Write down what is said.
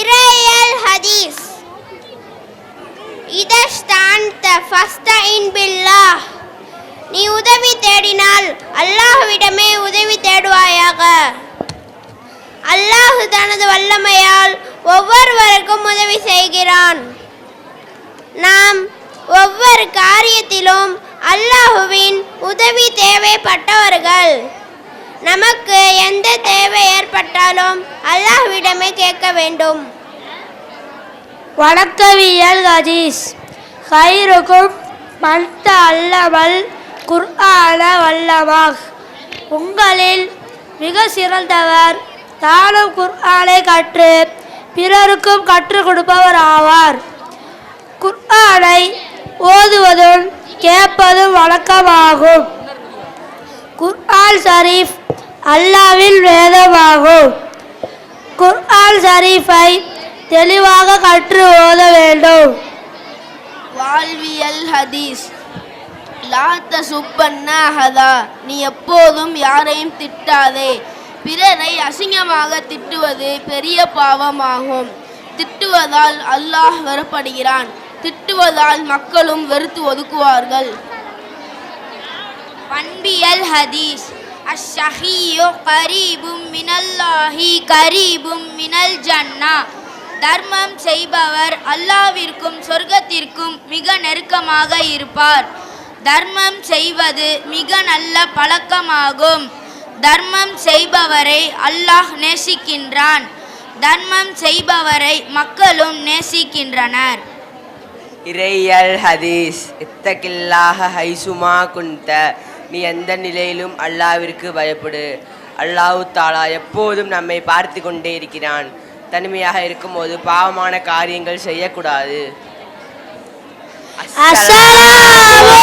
இறையல் ஹதீஸ். இதஸ்தான்த ஃபஸ்தஇன் பில்லாஹ். நீ உதவி தேடினால் அல்லாஹ்விடமே உதவி தேடுவாயாக. அல்லாஹ் தனது வல்லமையால் ஒவ்வொருவருக்கும் உதவி செய்கிறான். நாம் ஒவ்வொரு காரியத்திலும் அல்லாஹுவின் உதவி தேவைப்பட்டவர்கள். நமக்கு எந்த தேவை ஏற்பட்டாலும் அல்லாஹ்விடமே கேட்க வேண்டும். வணக்கவியல் ஹதீஸ். ஹைருக்கும் மன்த அல்லவல் குர்ஆன வல்லவாக் உங்களில் மிக சிறந்தவர் தானும் குர்ஆனை கற்று பிறருக்கும் கற்றுக் கொடுப்பவர் ஆவார். குர்ஆனை ஓதுவதும் கேட்பதும் வழக்கமாகும். குர்ஆன் ஷரீஃப் அல்லாவின் வேதமாகும். குர்ஆன் ஷரீஃபை தெளிவாக கற்று ஓத வேண்டும். வாழ்வியல் ஹதீஸ். லாத்த சுப்பன்னாகதா நீ எப்போதும் யாரையும் திட்டாதே. பிறரை அசிங்கமாக திட்டுவது பெரிய பாவமாகும். திட்டுவதால் அல்லாஹ் வெறுப்படுகிறான். திட்டுவதால் மக்களும் வெறுத்து ஒதுக்குவார்கள். பண்பியல் ஹதீஸ். அஷ்ஷஹியு கரீபும் மினல்லாஹி கரீபும் மினல் ஜன்னா தர்மம் செய்பவர் அல்லாவிற்கும் சொர்க்கத்திற்கும் மிக நெருக்கமாக இருப்பார். தர்மம் செய்வது மிக நல்ல பழக்கமாகும். தர்மம் செய்பவரை அல்லாஹ் நேசிக்கின்றான். தர்மம் செய்பவரை மக்களும் நேசிக்கின்றனர். இறையல் ஹதீஸ் இத்தகில்லாக ஹைசுமா குண்ட நீ எந்த நிலையிலும் அல்லாவிற்கு பயப்படு. அல்லாஹு தாலா எப்போதும் நம்மை பார்த்து கொண்டே இருக்கிறான். தனிமையாக இருக்கும்போது பாவமான காரியங்கள் செய்யக்கூடாது. அஸ்ஸலாமு